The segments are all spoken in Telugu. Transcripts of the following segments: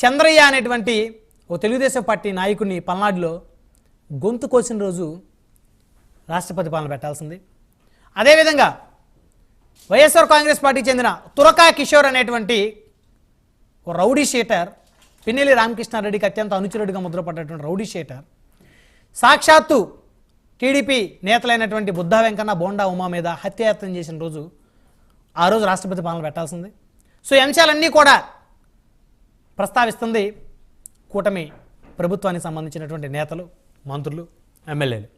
చంద్రయ్య అనేటువంటి ఓ తెలుగుదేశం పార్టీ నాయకుడిని పల్నాడులో గొంతు కోసిన రోజు రాష్ట్రపతి పాలన పెట్టాల్సింది. అదేవిధంగా వైఎస్ఆర్ కాంగ్రెస్ పార్టీకి చెందిన తురకా కిషోర్ అనేటువంటి ఓ రౌడీ షీటర్ పిన్నెల్లి రామకృష్ణారెడ్డికి అత్యంత అనుచరుడిగా ముద్రపడ్డటువంటి రౌడీ షీటర్. సాక్షాత్తు టీడీపీ నేతలైనటువంటి బుద్ధా వెంకన్న బోండా ఉమా మీద హత్యాయత్నం చేసిన రోజు ఆ రోజు రాష్ట్రపతి పాలన పెట్టాల్సింది. సో ఈ అంశాలన్నీ కూడా ప్రస్తావిస్తుంది కూటమి ప్రభుత్వానికి సంబంధించినటువంటి నేతలు మంత్రులు ఎమ్మెల్యేలు.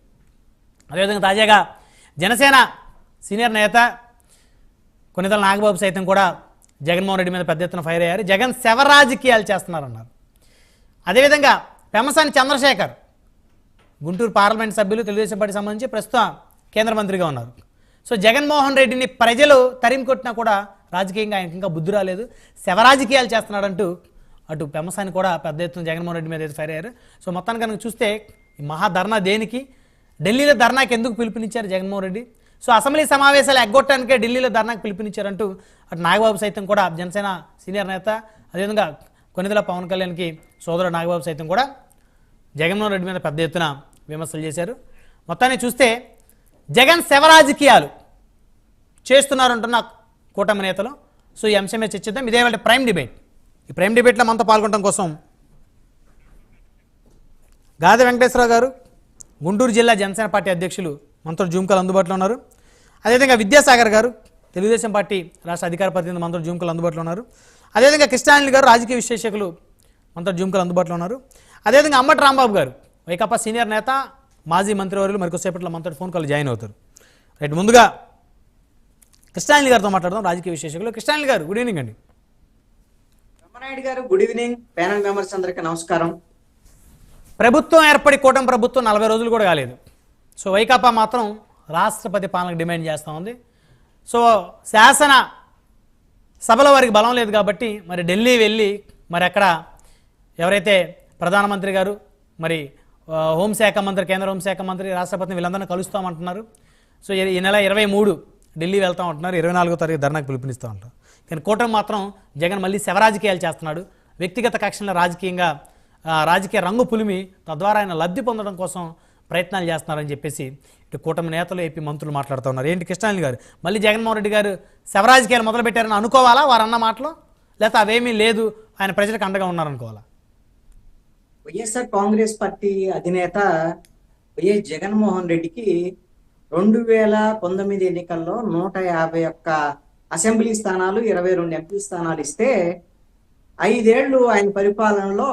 అదేవిధంగా తాజాగా జనసేన సీనియర్ నేత కొన్నితల నాగబాబు సైతం కూడా జగన్మోహన్ రెడ్డి మీద పెద్ద ఎత్తున ఫైర్ అయ్యారు. జగన్ శవ రాజకీయాలు చేస్తున్నారన్నారు. అదేవిధంగా పెమసాని చంద్రశేఖర్ గుంటూరు పార్లమెంట్ సభ్యులు తెలుగుదేశం పార్టీ సంబంధించి ప్రస్తుతం కేంద్ర మంత్రిగా ఉన్నారు. సో జగన్మోహన్ రెడ్డిని ప్రజలు తరిమి కొట్టినా కూడా రాజకీయంగా ఆయనకి ఇంకా బుద్ధి రాలేదు. శవరాజకీయాలు చేస్తున్నాడంటూ అటు పెమసాని కూడా పెద్ద ఎత్తున జగన్మోహన్ రెడ్డి మీద అయితే ఫైర్ అయ్యారు. సో మొత్తానికి కనుక చూస్తే ఈ మహా ధర్నా దేనికి? ఢిల్లీలో ధర్నాకి ఎందుకు పిలుపునిచ్చారు జగన్మోహన్ రెడ్డి? సో అసెంబ్లీ సమావేశాలు ఎగ్గొట్టడానికే ఢిల్లీలో ధర్నాకి పిలుపునిచ్చారంటూ అటు నాగబాబు సైతం కూడా జనసేన సీనియర్ నేత అదేవిధంగా కొన్నిదల పవన్ కళ్యాణ్కి సోదరుడు నాగబాబు సైతం కూడా జగన్మోహన్ రెడ్డి మీద పెద్ద ఎత్తున విమర్శలు చేశారు. మొత్తాన్ని చూస్తే జగన్ శవరాజకీయాలు చేస్తున్నారంటున్న కూటమి నేతలు. సో ఈ అంశమే చర్చిద్దాం. ఇదే వాళ్ళ ప్రైమ్ డిబేట్. ఈ ప్రేమ్ డిబేట్లో మనతో పాల్గొనడం కోసం? గాది వెంకటేశ్వరరావు గారు గుంటూరు జిల్లా జనసేన పార్టీ అధ్యక్షులు మనతో జూమ్ కాల్ అందుబాటులో ఉన్నారు. అదేవిధంగా విద్యాసాగర్ గారు తెలుగుదేశం పార్టీ రాష్ట్ర అధికార ప్రతినిధి మనతో జూమ్ కాల్ అందుబాటులో ఉన్నారు. అదేవిధంగా కృష్ణాంజలి గారు రాజకీయ విశ్లేషకులు మనతో జూమ్ కాల్ అందుబాటులో ఉన్నారు. అదేవిధంగా అమ్మటి రాంబాబు గారు వైకాపా సీనియర్ నేత మాజీ మంత్రివర్యులు మరికొద్దిసేపట్లో మనతో ఫోన్ కాల్ జాయిన్ అవుతారు. రైట్ ముందుగా కృష్ణాంజలి గారితో మాట్లాడదాం రాజకీయ విశ్లేషకులు. కృష్ణాంజలి గారు గుడ్ ఈవినింగ్ అండి. బ్రహ్మనాయుడు గారు గుడ్ ఈవినింగ్. ప్యానల్ మెంబర్స్ అందరికి నమస్కారం. ప్రభుత్వం ఏర్పడి కూటమి ప్రభుత్వం నలభై రోజులు కూడా కాలేదు. సో వైకాపా మాత్రం రాష్ట్రపతి పాలనకు డిమాండ్ చేస్తూ ఉంది. సో శాసన సభలో వారికి బలం లేదు కాబట్టి మరి ఢిల్లీ వెళ్ళి మరి అక్కడ ఎవరైతే ప్రధానమంత్రి గారు మరి హోంశాఖ మంత్రి కేంద్ర హోంశాఖ మంత్రి రాష్ట్రపతిని వీళ్ళందరినీ కలుస్తామంటున్నారు. సో ఈ ఈ నెల ఇరవై మూడు ఢిల్లీ వెళ్తామంటున్నారు. ఇరవై నాలుగో తారీఖు ధర్నాకు పిలుపునిస్తూ ఉంటారు కానీ కూటమి మాత్రం జగన్ మళ్ళీ శవరాజకీయాలు చేస్తున్నాడు. వ్యక్తిగత కక్షల రాజకీయంగా రాజకీయ రంగు పులిమి తద్వారా ఆయన లబ్ధి పొందడం కోసం ప్రయత్నాలు చేస్తున్నారని చెప్పేసి ఇటు కూటమి నేతలు ఏపీ మంత్రులు మాట్లాడుతున్నారు ఏంటి కృష్ణాని గారు? మళ్ళీ జగన్మోహన్ రెడ్డి గారు శవరాజకీయాలు మొదలుపెట్టారని అనుకోవాలా వారు అన్న మాటలు? లేకపోతే అవేమీ లేదు ఆయన ప్రజలకు అండగా ఉన్నారనుకోవాలా? వైఎస్ఆర్ కాంగ్రెస్ పార్టీ అధినేత వైఎస్ జగన్మోహన్ రెడ్డికి రెండు వేల పంతొమ్మిది ఎన్నికల్లో నూట యాభై ఒక్క అసెంబ్లీ స్థానాలు ఇరవై రెండు ఎంపీ స్థానాలు ఇస్తే ఐదేళ్ళు ఆయన పరిపాలనలో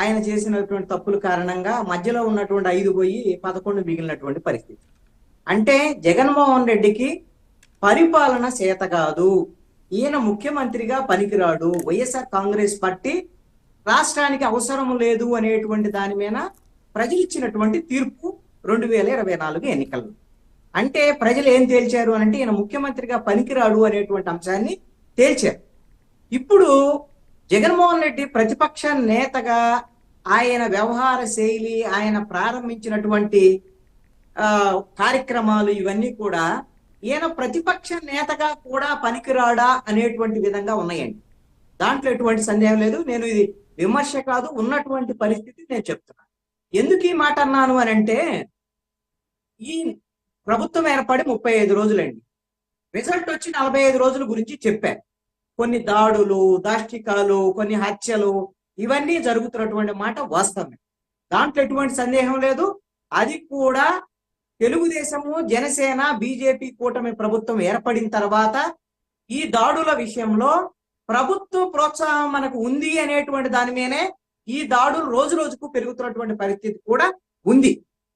ఆయన చేసినటువంటి తప్పుల కారణంగా మధ్యలో ఉన్నటువంటి ఐదు పోయి పదకొండు మిగిలినటువంటి పరిస్థితి. అంటే జగన్మోహన్ రెడ్డికి పరిపాలన చేత కాదు. ఈయన ముఖ్యమంత్రిగా పనికిరాడు. వైఎస్ఆర్ కాంగ్రెస్ పార్టీ రాష్ట్రానికి అవసరం లేదు అనేటువంటి దాని మీద ప్రజలు ఇచ్చినటువంటి తీర్పు రెండు వేల ఇరవై నాలుగు ఎన్నికల్లో. అంటే ప్రజలు ఏం తేల్చారు అని అంటే ఈయన ముఖ్యమంత్రిగా పనికిరాడు అనేటువంటి అంశాన్ని తేల్చారు. ఇప్పుడు జగన్మోహన్ రెడ్డి ప్రతిపక్ష నేతగా ఆయన వ్యవహార శైలి ఆయన ప్రారంభించినటువంటి ఆ కార్యక్రమాలు ఇవన్నీ కూడా ఈయన ప్రతిపక్ష నేతగా కూడా పనికిరాడా అనేటువంటి విధంగా ఉన్నాయండి. దాంట్లో ఎటువంటి సందేహం లేదు. నేను ఇది విమర్శ కాదు ఉన్నటువంటి పరిస్థితి నేను చెప్తున్నాను. ఎందుకు ఈ మాట అన్నాను అని అంటే ఈ ప్రభుత్వం ఏర్పడి ముప్పై ఐదు రోజులండి రిజల్ట్ వచ్చి నలభై ఐదు రోజుల గురించి చెప్పారు కొన్ని దాడులు దాష్టికాలు కొన్ని హత్యలు ఇవన్నీ జరుగుతున్నటువంటి మాట వాస్తవమే. దాంట్లో ఎటువంటి సందేహం లేదు. అది కూడా తెలుగుదేశము జనసేన బీజేపీ కూటమి ప్రభుత్వం ఏర్పడిన తర్వాత ఈ దాడుల విషయంలో ప్రభుత్వ ప్రోత్సాహం మనకు ఉంది అనేటువంటి దాని మీదనే ఈ దాడులు రోజు రోజుకు పెరుగుతున్నటువంటి పరిస్థితి కూడా ఉంది.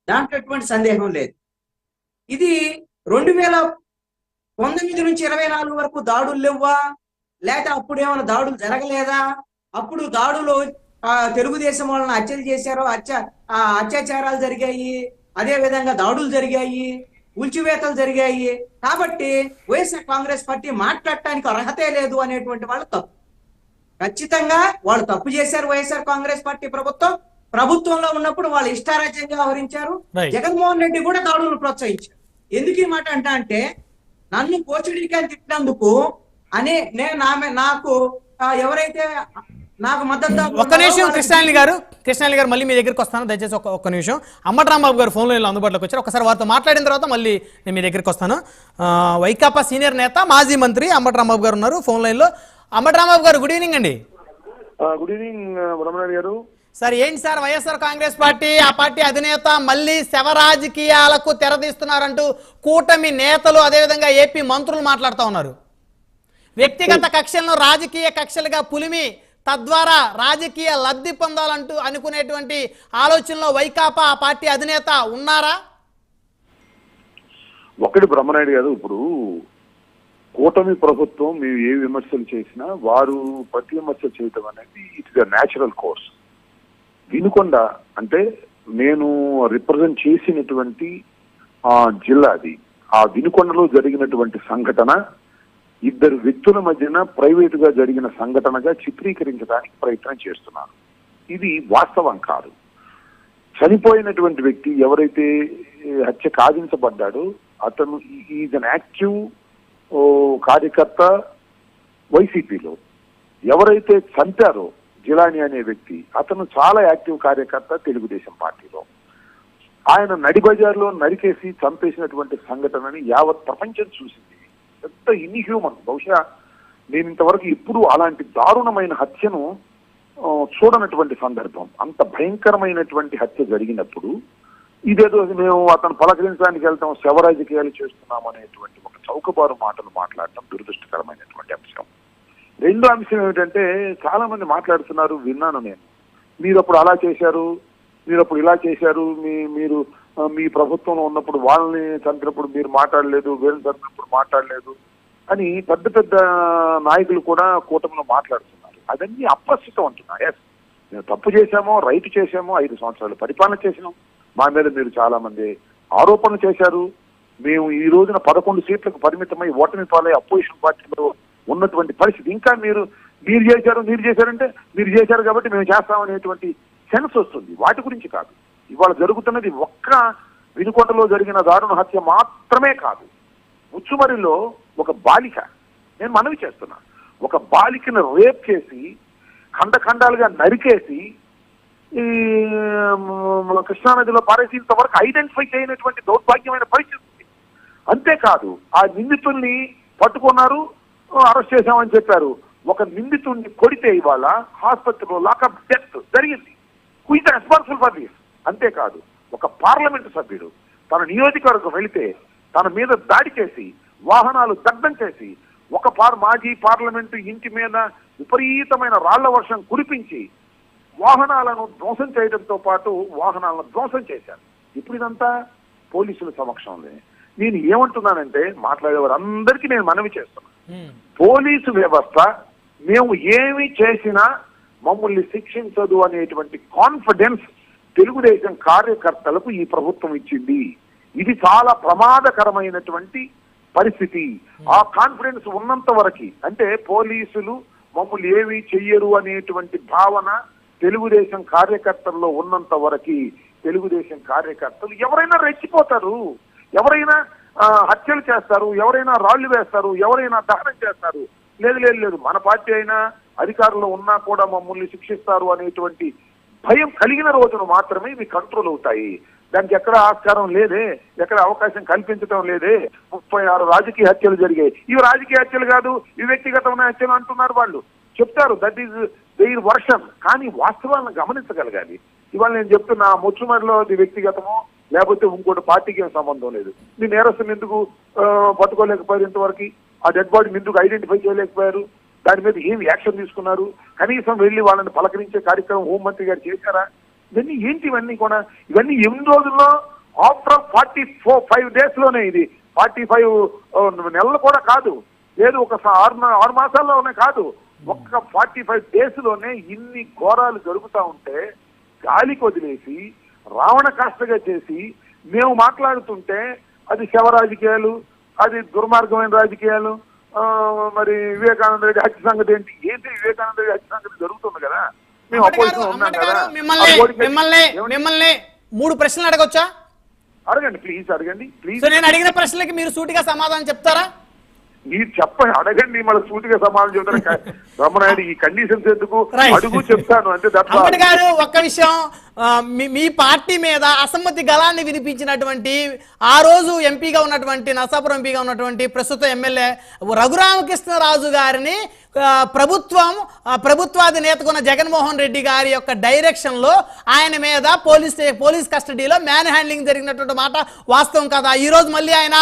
దాంట్లో ఎటువంటి సందేహం లేదు. ఇది రెండు వేల పంతొమ్మిది నుంచి ఇరవై నాలుగు వరకు దాడులు లేవా లేక అప్పుడు ఏమైనా దాడులు జరగలేదా? అప్పుడు దాడులు తెలుగుదేశం వాళ్ళని హత్యలు చేశారు? హత్య అత్యాచారాలు జరిగాయి. అదే విధంగా దాడులు జరిగాయి. ఉల్చివేతలు జరిగాయి. కాబట్టి వైఎస్ఆర్ కాంగ్రెస్ పార్టీ మాట్లాడటానికి అర్హతే లేదు అనేటువంటి వాళ్ళు తప్పు. ఖచ్చితంగా వాళ్ళు తప్పు చేశారు వైఎస్ఆర్ కాంగ్రెస్ పార్టీ ప్రభుత్వం. ప్రభుత్వంలో ఉన్నప్పుడు వాళ్ళు ఇష్టారాజ్యంగా వ్యవహరించారు. జగన్మోహన్ రెడ్డి కూడా దాడులను ప్రోత్సహించారు. ఎందుకు ఈ మాట అంటా అంటే నన్ను కోచుడికి అని తిట్టినందుకు అనే నేను ఆమె నాకు ఎవరైతే నాకు మద్దతు ఒక్క నిమిషం కృష్ణాలి గారు కృష్ణాలి గారు మళ్ళీ మీ దగ్గరికి వస్తాను. దయచేసి ఒక్క ఒక్క నిమిషం. అమ్మటి రాంబాబు గారు ఫోన్లో అందుబాటులోకి వచ్చారు. ఒకసారి వారితో మాట్లాడిన తర్వాత మళ్ళీ నేను మీ దగ్గరికి వస్తాను. ఆ, వైకాపా సీనియర్ నేత మాజీ మంత్రి అమ్మటి రాంబాబు గారు ఉన్నారు ఫోన్ లైన్లో. అమ్మటి రాంబాబు గారు గుడ్ ఈవినింగ్ అండి. ఆ, గుడ్ ఈవినింగ్ బ్రహ్మనాయుడు గారు. సార్ ఏంటి సార్ వైఎస్ఆర్ కాంగ్రెస్ పార్టీ? ఆ పార్టీ అధినేత మళ్ళీ శవ రాజకీయాలకు తెరదీస్తున్నారంటూ కూటమి నేతలు అదేవిధంగా ఏపీ మంత్రులు మాట్లాడుతూ ఉన్నారు. వ్యక్తిగత కక్షలను రాజకీయ కక్షలుగా పులిమి తద్వారా రాజకీయ లబ్ధి పొందాలంటూ అనుకునేటువంటి ఆలోచనలో వైకాపా ఆ పార్టీ అధినేత ఉన్నారా? ఒకటి బ్రహ్మనాయుడు గారు ఇప్పుడు కూటమి ప్రభుత్వం మేము ఏ విమర్శలు చేసినా వారు ప్రతి విమర్శలు చేయటం అనేది ఇట్స్ న్యాచురల్ కోర్స్. వినుకొండ అంటే నేను రిప్రజెంట్ చేసినటువంటి ఆ జిల్లా అది. ఆ వినుకొండలో జరిగినటువంటి సంఘటన ఇద్దరు వ్యక్తుల మధ్యన ప్రైవేట్గా జరిగిన సంఘటనగా చిత్రీకరించడానికి ప్రయత్నం చేస్తున్నారు ఇది వాస్తవం కాదు. చనిపోయినటువంటి వ్యక్తి ఎవరైతే హత్య కాదించబడ్డాడో అతను ఈజ్ అన్ యాక్టివ్ కార్యకర్త వైసీపీలో ఎవరైతే చంపారో జిలాని అనే వ్యక్తి అతను చాలా యాక్టివ్ కార్యకర్త తెలుగుదేశం పార్టీలో. ఆయన నడిబజార్లో నరికేసి చంపేసినటువంటి సంఘటనని యావత్ ప్రపంచం చూసింది. ఎంత ఇన్హ్యూమన్. బహుశా నేను ఇంతవరకు ఇప్పుడు అలాంటి దారుణమైన హత్యను చూడనటువంటి సందర్భం. అంత భయంకరమైనటువంటి హత్య జరిగినప్పుడు ఇదేదో మేము అతను పలకరించడానికి వెళ్తాం శవ రాజకీయాలు చేస్తున్నాం అనేటువంటి ఒక చౌకబారు మాటలు మాట్లాడటం దురదృష్టకరమైనటువంటి అంశం. రెండో అంశం ఏమిటంటే చాలా మంది మాట్లాడుతున్నారు విన్నాను నేను. మీరు అప్పుడు అలా చేశారు మీరు అప్పుడు ఇలా చేశారు మీ మీరు మీ ప్రభుత్వంలో ఉన్నప్పుడు వాళ్ళని చంపినప్పుడు మీరు మాట్లాడలేదు వీళ్ళని చంపినప్పుడు మాట్లాడలేదు అని పెద్ద పెద్ద నాయకులు కూడా కూటమిలో మాట్లాడుతున్నారు. అదన్నీ అప్రస్తుతం అంటున్నా ఎస్ మేము తప్పు చేశామో రైట్ చేశామో ఐదు సంవత్సరాలు పరిపాలన చేసినాం మా మీద మీరు చాలా మంది ఆరోపణలు చేశారు. మేము ఈ రోజున పదకొండు సీట్లకు పరిమితమై ఓటమి పాలై అపోజిషన్ పార్టీలో ఉన్నటువంటి పరిస్థితి. ఇంకా మీరు మీరు చేశారు మీరు చేశారంటే మీరు చేశారు కాబట్టి మేము చేస్తామనేటువంటి సెన్స్ వస్తుంది. వాటి గురించి కాదు. ఇవాళ జరుగుతున్నది ఒక్క వినుకొండలో జరిగిన దారుణ హత్య మాత్రమే కాదు. ముచ్చుమరిలో ఒక బాలిక నేను మనవి చేస్తున్నా ఒక బాలికను రేప్ చేసి ఖండఖండాలుగా నరికేసి ఈ కృష్ణానదిలో పారేసేంత వరకు ఐడెంటిఫై చేయనటువంటి దౌర్భాగ్యమైన పరిస్థితి ఉంది. అంతేకాదు ఆ నిందితుల్ని పట్టుకున్నారు అరెస్ట్ చేశామని చెప్పారు. ఒక నిందితుడిని కొడితే ఇవాళ హాస్పిటల్లో లాకప్ డెత్ జరిగింది. Who is responsible for this అంతేకాదు ఒక పార్లమెంటు సభ్యుడు తన నియోజకవర్గం వెళితే తన మీద దాడి చేసి వాహనాలు దగ్ధం చేసి ఒక పార్ మాజీ పార్లమెంటు ఇంటి మీద విపరీతమైన రాళ్ళ వర్షం కురిపించి వాహనాలను ధ్వంసం చేయడంతో పాటు వాహనాలను ధ్వంసం చేశారు. ఇప్పుడు ఇదంతా పోలీసుల సమక్షంలో నేను ఏమంటున్నానంటే మాట్లాడేవారందరికీ నేను మనవి చేస్తున్నాను. పోలీసు వ్యవస్థ మేము ఏమి చేసినా మమ్మల్ని శిక్షించదు అనేటువంటి కాన్ఫిడెన్స్ తెలుగుదేశం కార్యకర్తలకు ఈ ప్రభుత్వం ఇచ్చింది. ఇది చాలా ప్రమాదకరమైనటువంటి పరిస్థితి. ఆ కాన్ఫిడెన్స్ ఉన్నంత వరకు అంటే పోలీసులు మమ్మల్ని ఏమీ చెయ్యరు అనేటువంటి భావన తెలుగుదేశం కార్యకర్తల్లో ఉన్నంత వరకు తెలుగుదేశం కార్యకర్తలు ఎవరైనా రెచ్చిపోతారు. ఎవరైనా హత్యలు చేస్తారు. ఎవరైనా రాళ్ళు వేస్తారు. ఎవరైనా దహనం చేస్తారు. లేదు లేదు లేదు. మన పార్టీ అయినా అధికారంలో ఉన్నా కూడా మమ్మల్ని శిక్షిస్తారు అనేటువంటి భయం కలిగిన రోజున మాత్రమే ఇవి కంట్రోల్ అవుతాయి. దానికి ఎక్కడ ఆస్కారం లేదే. ఎక్కడ అవకాశం కల్పించడం లేదే. ముప్పై ఆరు రాజకీయ హత్యలు జరిగాయి. ఇవి రాజకీయ హత్యలు కాదు. ఇవి వ్యక్తిగతమైన హత్యలు అంటున్నారు వాళ్ళు. చెప్తారు దట్ ఈజ్ దేర్ వర్షన్ కానీ వాస్తవాలను గమనించగలగాలి. ఇవాళ నేను చెప్తున్నా ముచ్చుమరిలో అది వ్యక్తిగతమో లేకపోతే ఇంకోటి పార్టీకి ఏం సంబంధం లేదు. మీ నేరస్తులు ఎందుకు పట్టుకోలేకపోయారు ఇంతవరకు? ఆ డెడ్ బాడీని ఎందుకు ఐడెంటిఫై చేయలేకపోయారు? దాని మీద ఏం యాక్షన్ తీసుకున్నారు? కనీసం వెళ్ళి వాళ్ళని పలకరించే కార్యక్రమం హోంమంత్రి గారు చేశారా? ఇవన్నీ ఏంటి ఇవన్నీ కూడా? ఇవన్నీ ఎన్ని రోజుల్లో? ఆఫ్టర్ ఫార్టీ ఫోర్ ఫైవ్ డేస్లోనే ఇది. ఫార్టీ ఫైవ్ నెలలు కూడా కాదు. లేదు ఒక ఆరు ఆరు మాసాల్లోనే కాదు. ఒక్క ఫార్టీ ఫైవ్ డేస్లోనే ఇన్ని ఘోరాలు జరుగుతా ఉంటే గాలికి వదిలేసి రావణ కాష్టగా చేసి మేము మాట్లాడుతుంటే అది శవ రాజకీయాలు అది దుర్మార్గమైన రాజకీయాలు ఆ, మరి వివేకానంద రెడ్డి హత్య సంగతి ఏంటి? ఏంటి వివేకానంద రెడ్డి హత్య సంగతి జరుగుతుంది కదా? మేము ఉన్నాం కదా? మిమ్మల్ని మూడు ప్రశ్నలు అడగొచ్చా? అడగండి ప్లీజ్ అడగండి ప్లీజ్ సో నేను అడిగిన ప్రశ్నలకి మీరు సూటిగా సమాధానం చెప్తారా? మీరు చెప్పండి అడగండి మళ్ళీ సూటిగా సమాధానం చెబుతారు. రమణాయుడు ఈ కండిషన్స్ ఎందుకు. అడుగు చెప్తాను అంటే ఒక్క విషయం. మీ- మీ పార్టీ మీద అసమ్మతి గలాన్ని వినిపించినటువంటి ఆ రోజు ఎంపీగా ఉన్నటువంటి నర్సాపురం ఎంపీగా ఉన్నటువంటి ప్రస్తుత ఎమ్మెల్యే రఘురామకృష్ణరాజు గారిని ప్రభుత్వం ప్రభుత్వాధినేతకున్న జగన్మోహన్ రెడ్డి గారి యొక్క డైరెక్షన్లో ఆయన మీద పోలీస్ పోలీస్ కస్టడీలో మ్యాన్ హ్యాండ్లింగ్ జరిగినటువంటి మాట వాస్తవం కదా? ఈ రోజు మళ్ళీ ఆయన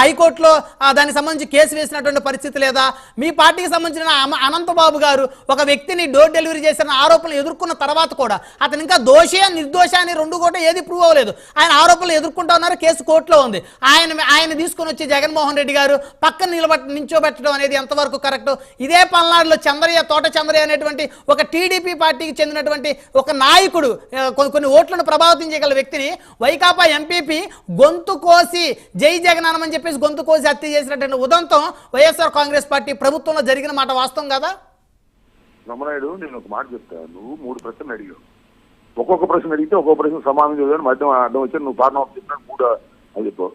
హైకోర్టులో దానికి సంబంధించి కేసు వేసినటువంటి పరిస్థితి లేదా? మీ పార్టీకి సంబంధించిన అనంతబాబు గారు ఒక వ్యక్తిని డోర్ డెలివరీ చేసిన ఆరోపణలు ఎదుర్కొన్న తర్వాత కూడా అతను ఇంకా దోషి నిర్దోష అని రెండు కూడా ఏది ప్రూవ్ అవ్వలేదు. ఆయన ఆరోపణలు ఎదుర్కొంటా ఉన్నారు కేసు కోర్టులో ఉంది. ఆయన ఆయన తీసుకొని వచ్చి జగన్మోహన్ రెడ్డి గారు పక్కన నిలబెట్ట నించోబెట్టడం అనేది ఎంతవరకు కరెక్ట్? ఇదే పల్నాడులో చంద్రయ్య తోట చంద్రయ్య అనేటువంటి ఒక టీడీపీ పార్టీకి చెందినటువంటి ఒక నాయకుడు కొన్ని కొన్ని ఓట్లను ప్రభావితం చేయగల వ్యక్తిని వైకాపా ఎంపీపీ గొంతు కోసి జై జగన్ అని చెప్పేసి గొంతు కోసి హత్య చేసినటువంటి ఉదంతం వైఎస్ఆర్ కాంగ్రెస్ పార్టీ ప్రభుత్వంలో జరిగిన మాట వాస్తవం కదా? రమణాయుడు నేను ఒక మాట చెప్తాను నువ్వు మూడు ప్రశ్నలు అడిగావు. ఒక్కొక్క ప్రశ్న అడిగితే ఒక్కొక్క ప్రశ్న సమాధానం చదివాను మధ్య అడ్డం వచ్చి నువ్వు కారణం ఆఫ్ చెప్పినాడు మూడు అది చెప్పు.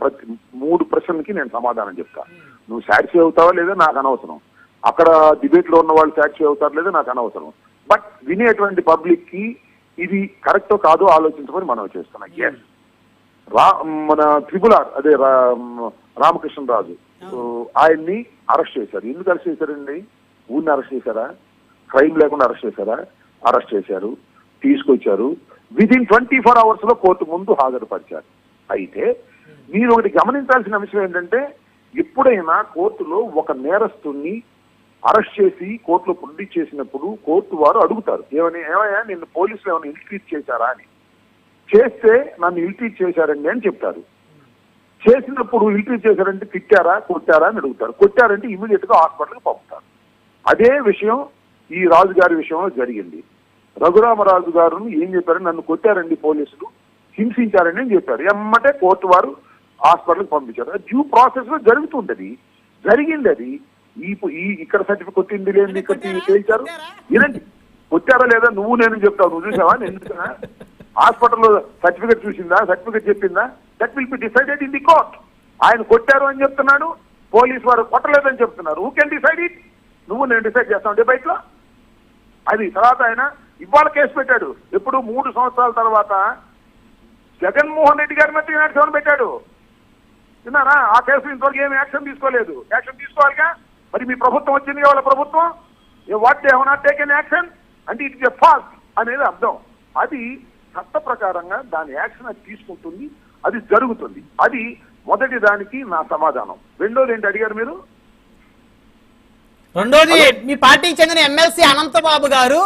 ప్రతి మూడు ప్రశ్నలకి నేను సమాధానం చెప్తా. నువ్వు సాక్షి అవుతావా లేదా నాకు అనవసరం. అక్కడ డిబేట్లో ఉన్న వాళ్ళు సాక్షి అవుతారు లేదా నాకు అనవసరం. బట్ వినేటువంటి పబ్లిక్కి ఇది కరెక్టో కాదో ఆలోచించమని మనం చేస్తున్నాం. ఎస్ రా మన త్రిపుల్ అదే రామకృష్ణరాజు ఆయన్ని అరెస్ట్ చేశారు. ఎందుకు అరెస్ట్ చేశారండి? ఊరిని అరెస్ట్ చేశారా? క్రైమ్ లేకుండా అరెస్ట్ చేశారా? అరెస్ట్ చేశారు. తీసుకొచ్చారు. విదిన్ ట్వంటీ ఫోర్ అవర్స్లో కోర్టు ముందు హాజరుపరిచారు. అయితే మీరు ఒకటి గమనించాల్సిన అంశం ఏంటంటే ఎప్పుడైనా కోర్టులో ఒక నేరస్తుని అరెస్ట్ చేసి కోర్టులో ప్రొడ్యూస్ చేసినప్పుడు కోర్టు వారు అడుగుతారు. ఏమని ఏమయ్యా నిన్ను పోలీసులు ఏమైనా ఇల్ట్రీట్ చేశారా అని? చేస్తే నన్ను ఇల్ట్రీట్ చేశారండి అని చెప్తారు. చేసినప్పుడు ఇల్ట్రీట్ చేశారంటే తిట్టారా కొట్టారా అని అడుగుతారు. కొట్టారంటే ఇమీడియట్గా హాస్పిటల్కి పంపుతారు. అదే విషయం ఈ రాజు గారి విషయంలో జరిగింది. రఘురామరాజు గారు ఏం చెప్పారు? నన్ను కొట్టారండి పోలీసులు. హింసించారండి అని చెప్పారు ఎమ్మటే కోర్టు వారు హాస్పిటల్కి పంపించారు. డ్యూ ప్రాసెస్లో జరుగుతుంటది. జరిగింది అది ఈ ఇక్కడ సర్టిఫికెట్ కొట్టింది లేని ఇక్కడ తేల్చారు వినండి కొట్టారా? లేదా నువ్వు నేను చెప్తావు నువ్వు చూసావా? నేను ఎందుకునా? హాస్పిటల్లో సర్టిఫికెట్ చూసిందా? సర్టిఫికెట్ చెప్పిందా? That will be decided in the court. ఆయన కొట్టారు అని చెప్తున్నాడు. పోలీస్ వారు కొట్టలేదని చెప్తున్నారు. హూ కెన్ డిసైడ్ ఇట్ నువ్వు నేను డిసైడ్ చేస్తాను డిబైట్లో అది తర్వాత ఆయన ఇవాళ కేసు పెట్టాడు. ఎప్పుడు మూడు సంవత్సరాల తర్వాత జగన్మోహన్ రెడ్డి గారి మీద ఈనాడు సెవెన్ పెట్టాడు. విన్నారా? ఆ కేసు ఇంతవరకు ఏమి యాక్షన్ తీసుకోలేదు. యాక్షన్ తీసుకోవాలిగా? మరి మీ ప్రభుత్వం వచ్చింది వాళ్ళ ప్రభుత్వం? What they not taken action అంటే ఇట్ ఇస్ ఫాస్ట్ అనేది అర్థం. అది చట్ట ప్రకారంగా దాని యాక్షన్ అది తీసుకుంటుంది అది జరుగుతుంది. అది మొదటి దానికి నా సమాధానం. రెండోది ఏంటి అడిగారు మీరు? రెండోది మీ పార్టీకి చెందిన ఎమ్మెల్సీ అనంతబాబు గారు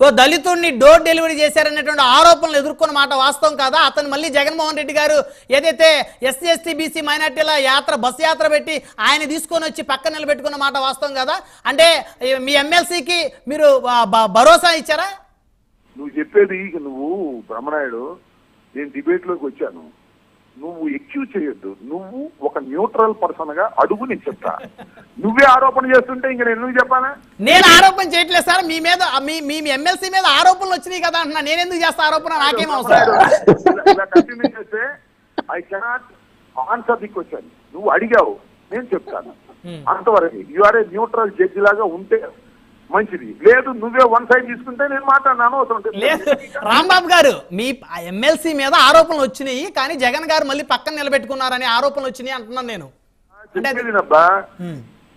ఓ దళితుడిని డోర్ డెలివరీ చేశారనేటువంటి ఆరోపణలు ఎదుర్కొన్న మాట వాస్తవం కాదా? అతను మళ్ళీ జగన్మోహన్ రెడ్డి గారు ఏదైతే ఎస్సీ ఎస్టీ బీసీ మైనార్టీల యాత్ర బస్సు యాత్ర పెట్టి ఆయన తీసుకొని వచ్చి పక్కన నిలబెట్టుకున్న మాట వాస్తవం కదా? అంటే మీ ఎమ్మెల్సీకి మీరు భరోసా ఇచ్చారా? నువ్వు చెప్పేది నువ్వు బ్రహ్మనాయుడు నేను డిబేట్లోకి వచ్చాను. నువ్వు ఎక్యూజ్ చేయొద్దు. నువ్వు ఒక న్యూట్రల్ పర్సన్గా అడుగు నేను చెప్తా. నువ్వే ఆరోపణ చేస్తుంటే ఇంక నేను ఎందుకు చెప్పానా నేను ఆరోపణ చేయట్లేదు సార్. మీ మీద మీ మీ ఎమ్మెల్సీ మీద ఆరోపణలు వచ్చినాయి కదా అంటున్నా. నేను ఎందుకు చేస్తా ఆరోపణ? నాకేం అవసరం? ఇలా- కంటిన్యూ చేస్తే I cannot answer the question నువ్వు అడిగావు. నేను చెప్తాను. అంతవరకు you are a neutral judge లాగా ఉంటే మంచిది. లేదు నువ్వే వన్ సైడ్ తీసుకుంటే నేను మాట్లాడినాను అవసరం లేదు. రాంబాబు గారు మీ ఎమ్మెల్సీ మీద ఆరోపణలు వచ్చినాయి కానీ జగన్ గారు మళ్ళీ పక్కన నిలబెట్టుకున్నారని ఆరోపణలు వచ్చినాయి అంటున్నాను నేను. చెప్పేదినబ్బా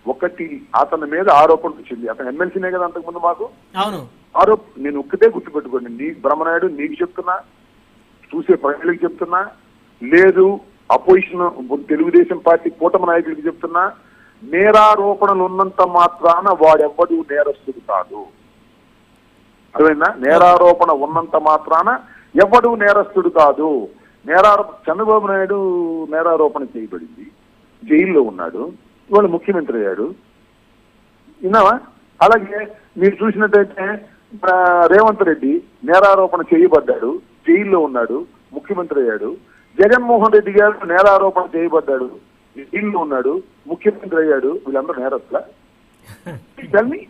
ఒకటి అతని మీద ఆరోపణ వచ్చింది. అతను ఎమ్మెల్సీనే కదా అంతకుముందు మాకు? అవును. ఆరోప నేను ఒక్కటే గుర్తుపెట్టుకోండి. నీ బ్రహ్మనాయుడు నీకు చెప్తున్నా చూసే ప్రజలకు చెప్తున్నా లేదు అపోజిషన్ తెలుగుదేశం పార్టీ కూటమి నాయకులకు చెప్తున్నా నేరారోపణలు ఉన్నంత మాత్రాన వాడెవ్వడు నేరస్తుడు కాదు. అర్థమైందా? నేరారోపణ ఉన్నంత మాత్రాన ఎవడు నేరస్తుడు కాదు. నేరారోపణ చంద్రబాబు నాయుడు నేరారోపణ చేయబడింది. జైల్లో ఉన్నాడు. ఇవాళ ముఖ్యమంత్రి అయ్యాడు. విన్నావా? అలాగే మీరు చూసినట్టయితే రేవంత్ రెడ్డి నేరారోపణ చేయబడ్డాడు. జైల్లో ఉన్నాడు. ముఖ్యమంత్రి అయ్యాడు. జగన్మోహన్ రెడ్డి గారు నేరారోపణ చేయబడ్డాడు. జైల్లో ఉన్నాడు ముఖ్యమంత్రి అయ్యాడు వీళ్ళందరూ నేరస్తులా? తల్లి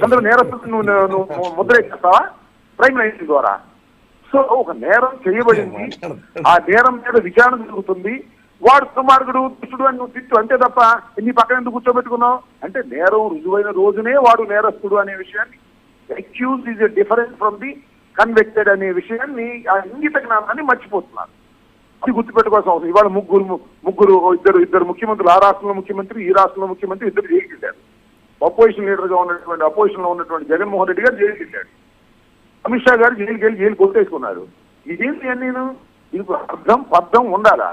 అందరూ నేరస్తులు నువ్వు నువ్వు ముద్ర ఎక్కిస్తావా ప్రైమ్ లైన్ ద్వారా. సో ఒక నేరం చేయబడింది. ఆ నేరం మీద విచారణ జరుగుతుంది. వాడు దుర్మార్గుడు దుష్టుడు అని నువ్వు తిట్టు అంతే తప్ప నీ పక్కన ఎందుకు కూర్చోబెట్టుకున్నావు? అంటే నేరం రుజువైన రోజునే వాడు నేరస్తుడు అనే విషయాన్ని accused is different from the convicted అనే విషయాన్ని ఆ ఇంగిత జ్ఞానాన్ని మర్చిపోతున్నారు. ఇది గుర్తుపెట్టుకోవాల్సిన అవసరం. ఇవాళ ముగ్గురు ముగ్గురు ఇద్దరు ఇద్దరు ముఖ్యమంత్రులు ఆ రాష్ట్రంలో ముఖ్యమంత్రి ఈ రాష్ట్రంలో ముఖ్యమంత్రి ఇద్దరు జైలుకి వెళ్ళారు అపోజిషన్ లీడర్గా ఉన్నటువంటి అపోజిషన్లో ఉన్నటువంటి జగన్మోహన్ రెడ్డి గారు జైలుకి వెళ్ళాడు అమిత్ షా గారు జైలుకి వెళ్ళి జైలు కొట్టేసుకున్నారు. ఇదేంటి నేను దీనికి అర్థం పర్థం ఉండాలా?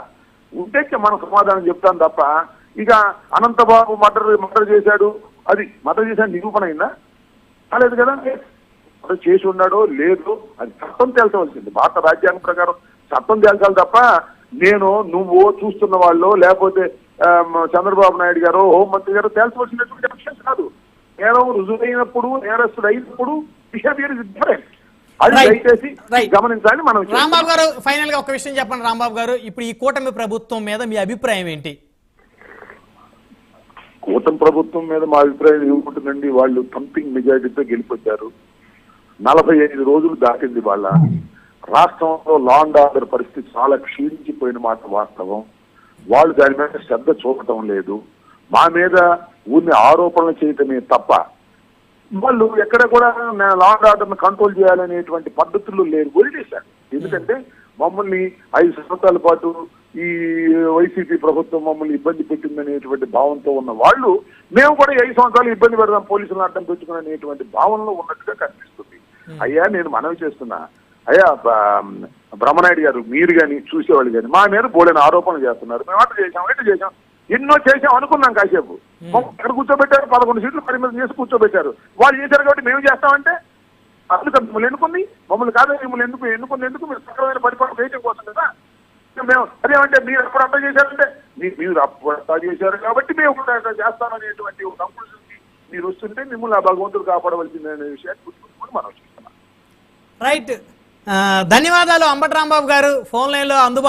ఉంటే మనం సమాధానం చెప్తాను తప్ప ఇక అనంతబాబు మర్డర్ మర్డర్ చేశాడు. అది మర్డర్ చేశాడు నిరూపణ అయిందా? కాలేదు కదా. చేసి ఉన్నాడో లేదో అది చట్టం తేల్చవలసింది. భారత రాజ్యాంగం ప్రకారం చట్టం తేల్చాలి తప్ప నేను నువ్వు చూస్తున్న వాళ్ళు లేకపోతే చంద్రబాబు నాయుడు గారు హోంమంత్రి గారు తేల్చవలసినటువంటి అంశం కాదు. నేరం రుజువైనప్పుడు నేరస్తుడు అయినప్పుడు బిహేవియర్ ఇస్ డిఫరెంట్ మనం రాంబాబు గారు ఫైనల్గా ఒక విషయం చెప్పండి రాంబాబు గారు. ఇప్పుడు ఈ కూటమి ప్రభుత్వం మీద మీ అభిప్రాయం ఏంటి? కూటమి ప్రభుత్వం మీద మా అభిప్రాయం ఏముంటుందండి? వాళ్ళు థంపింగ్ మెజారిటీతో గెలిపొచ్చారు. నలభై ఐదు రోజులు దాటింది వాళ్ళ. రాష్ట్రంలో లా అండ్ ఆర్డర్ పరిస్థితి చాలా క్షీణించిపోయిన మాట వాస్తవం. వాళ్ళు దాని మీద శ్రద్ధ చూపటం లేదు. మా మీద ఊరిని ఆరోపణలు చేయటమే తప్ప వాళ్ళు ఎక్కడ కూడా లా అండ్ ఆర్డర్ కంట్రోల్ చేయాలనేటువంటి పద్ధతులు లేరు. వదిలేశారు. ఎందుకంటే మమ్మల్ని ఐదు సంవత్సరాల పాటు ఈ వైసీపీ ప్రభుత్వం మమ్మల్ని ఇబ్బంది పెట్టిందనేటువంటి భావంతో ఉన్న వాళ్ళు మేము కూడా ఐదు సంవత్సరాలు ఇబ్బంది పెడదాం పోలీసులను అడ్డం పెట్టుకుని అనేటువంటి భావనలో ఉన్నట్టుగా కనిపిస్తుంది. అయ్యా నేను మనవి చేస్తున్నా. అయ్యా బ్రహ్మనాయుడు గారు మీరు కానీ చూసేవాళ్ళు కానీ మా మీద బోడైన ఆరోపణలు చేస్తున్నారు. మేము అట్లా చేసాం ఇట్లా చేసాం ఎన్నో చేసాం అనుకున్నాం కాసేపు. ఎక్కడ కూర్చోబెట్టారు? పదకొండు సీట్లు పరిమితం చేసి కూర్చోబెట్టారు. వాళ్ళు చేశారు కాబట్టి మేము చేస్తామంటే అందుకని మిమ్మల్ని ఎన్నుకుంది? మమ్మల్ని కాదు మిమ్మల్ని ఎందుకు ఎన్నుకుంది ఎందుకు? మీరు సక్రమైన పరిపాలన చేయడం కోసం కదా. మేము అదేమంటే మీరు అప్పుడు అంతా చేశారంటే మీరు అప్పుడు అంతా చేశారు కాబట్టి మేము చేస్తామనేటువంటి ఒక కంక్లూజన్ మీరు వస్తుంటే మిమ్మల్ని ఆ భగవంతుడు కాపాడవలసింది అనే విషయాన్ని గుర్తుపెట్టుకుని మనం చేస్తున్నాం రైట్. ధన్యవాదాలు అంబటరాంబాబు గారు. ఫోన్ లైన్లో అందుబాటు